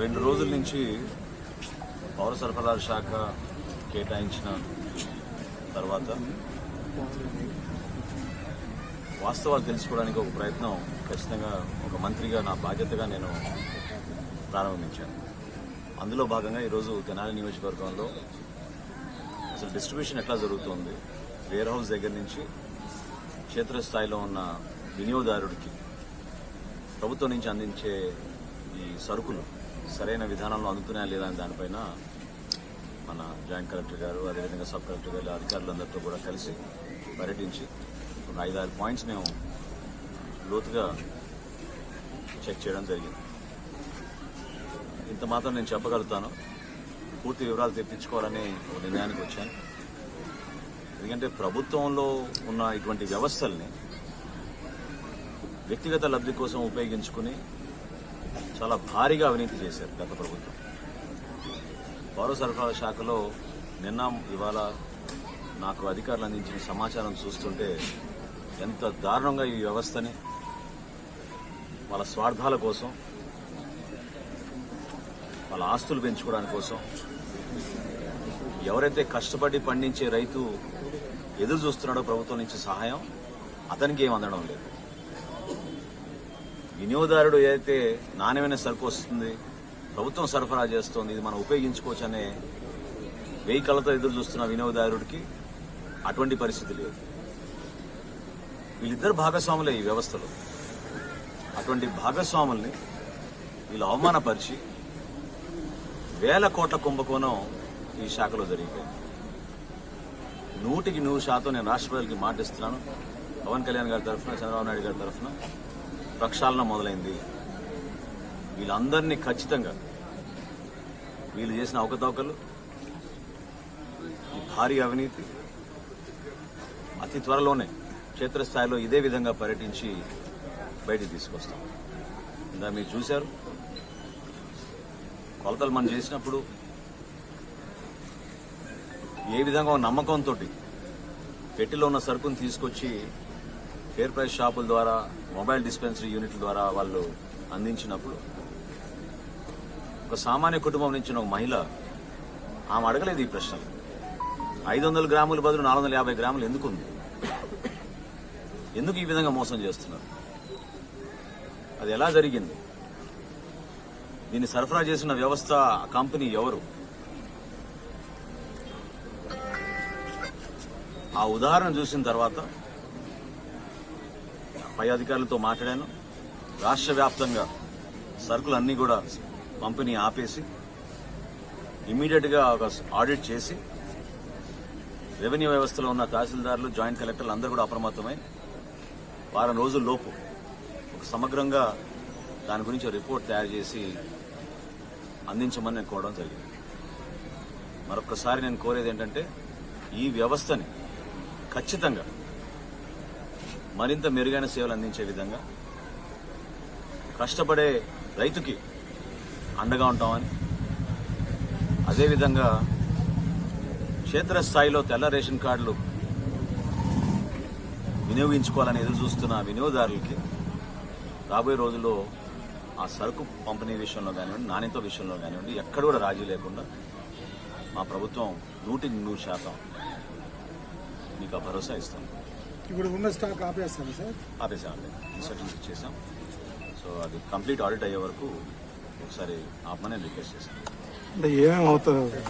రెండు రోజుల నుంచి పౌర సరఫరాల శాఖ కేటాయించిన తర్వాత వాస్తవాలు తెలుసుకోవడానికి ఒక ప్రయత్నం ఖచ్చితంగా ఒక మంత్రిగా నా బాధ్యతగా నేను ప్రారంభించాను. అందులో భాగంగా ఈరోజు తెనాలి నియోజకవర్గంలో అసలు డిస్ట్రిబ్యూషన్ ఎట్లా జరుగుతుంది? వేర్ హౌస్ దగ్గర నుంచి క్షేత్రస్థాయిలో ఉన్న వినియోగదారుడికి ప్రభుత్వం నుంచి అందించే ఈ సరుకులు సరైన విధానంలో అందుతున్నాయా లేదా అని దానిపైన మన జాయింట్ కలెక్టర్ గారు అదేవిధంగా సబ్ కలెక్టర్ గారు అధికారులందరితో కూడా కలిసి పర్యటించి ఐదు ఐదారు పాయింట్స్ మేము లోతుగా చెక్ చేయడం జరిగింది. ఇంత మాత్రం నేను చెప్పగలుగుతాను. పూర్తి వివరాలు తెప్పించుకోవాలని ఒక నిర్ణయానికి వచ్చాను. ఎందుకంటే ప్రభుత్వంలో ఉన్న ఇటువంటి వ్యవస్థల్ని వ్యక్తిగత లబ్ధి కోసం ఉపయోగించుకుని చాలా భారీగా అవినీతి చేశారు గత ప్రభుత్వం. పౌర సరఫరాల శాఖలో నిన్న ఇవాళ నాకు అధికారులు అందించిన సమాచారం చూస్తుంటే ఎంత దారుణంగా ఈ వ్యవస్థని వాళ్ళ స్వార్థాల కోసం వాళ్ళ ఆస్తులు పెంచుకోవడానికి కోసం ఎవరైతే కష్టపడి పండించే రైతు ఎదురు చూస్తున్నాడో ప్రభుత్వం నుంచి సహాయం అతనికి ఏం అందడం లేదు. వినియోగదారుడు ఏదైతే నాణ్యమైన సరుకు వస్తుంది ప్రభుత్వం సరఫరా చేస్తుంది ఇది మనం ఉపయోగించుకోవచ్చు అనే వెయ్యి కళ్ళతో ఎదురు చూస్తున్న వినియోగదారుడికి అటువంటి పరిస్థితి లేదు. వీళ్ళిద్దరు భాగస్వాములే ఈ వ్యవస్థలో. అటువంటి భాగస్వాముల్ని వీళ్ళు అవమానపరిచి వేల కోట్ల కుంభకోణం ఈ శాఖలో జరిగిపోయింది. నూటికి నూరు శాతం నేను రాష్ట్రపతికి మాటిస్తున్నాను. పవన్ కళ్యాణ్ గారి తరఫున చంద్రబాబు నాయుడు గారి తరఫున. ప్రక్షాళన మొదలైంది. వీళ్ళందరినీ ఖచ్చితంగా వీళ్ళు చేసిన అవకతవకలు భారీ అవినీతి అతి త్వరలోనే క్షేత్రస్థాయిలో ఇదే విధంగా పర్యటించి బయటికి తీసుకొస్తాం. ఇందా మీరు చూశారు? కొలతలు మనం చేసినప్పుడు ఏ విధంగా నమ్మకంతో పెట్టిలో ఉన్న సరుకును తీసుకొచ్చి ఫేర్ ప్రైస్ షాపుల ద్వారా మొబైల్ డిస్పెన్సరీ యూనిట్ల ద్వారా వాళ్ళు అందించినప్పుడు ఒక సామాన్య కుటుంబం నుంచి ఒక మహిళ ఆమె అడగలేదు ఈ ప్రశ్న. ఐదు వందల గ్రాముల బదులు నాలుగు వందల యాభై గ్రాములు ఎందుకు ఉంది ఎందుకు ఈ విధంగా మోసం చేస్తున్నారు? అది ఎలా జరిగింది? దీన్ని సరఫరా చేసిన వ్యవస్థ కంపెనీ ఎవరు? ఆ ఉదాహరణ చూసిన తర్వాత పై అధికారులతో మాట్లాడాను. రాష్ట్ర వ్యాప్తంగా సరుకులు అన్నీ కూడా పంపిణీ ఆపేసి ఇమీడియట్గా ఒక ఆడిట్ చేసి రెవెన్యూ వ్యవస్థలో ఉన్న తహసీల్దారులు జాయింట్ కలెక్టర్లు అందరూ కూడా అప్రమత్తమై వారం రోజుల లోపు ఒక సమగ్రంగా దాని గురించి ఒక రిపోర్ట్ తయారు చేసి అందించమని నేను కోరడం జరిగింది. మరొకసారి నేను కోరేది ఏంటంటే ఈ వ్యవస్థని ఖచ్చితంగా మరింత మెరుగైన సేవలు అందించే విధంగా కష్టపడే రైతుకి అండగా ఉంటామని అదేవిధంగా క్షేత్రస్థాయిలో తెల్ల రేషన్ కార్డులు వినియోగించుకోవాలని ఎదురు చూస్తున్న వినియోగదారులకి రాబోయే రోజుల్లో ఆ సరుకు పంపిణీ విషయంలో కానివ్వండి నాణ్యత విషయంలో కానివ్వండి ఎక్కడ కూడా రాజీ లేకుండా మా ప్రభుత్వం నూటికి నూరు శాతం మీకు ఆ భరోసా ఇస్తాను ఇప్పుడు ఉన్న స్టాక్ ఆపేస్తాను సార్? ఆపేసామండి. ఇన్స్ట్రక్షన్స్ ఇచ్చేసాం సో అది కంప్లీట్ ఆడిట్ అయ్యే వరకు ఒకసారి ఆపమని రిక్వెస్ట్ చేశాను అంటే ఏమేమి అవుతుంది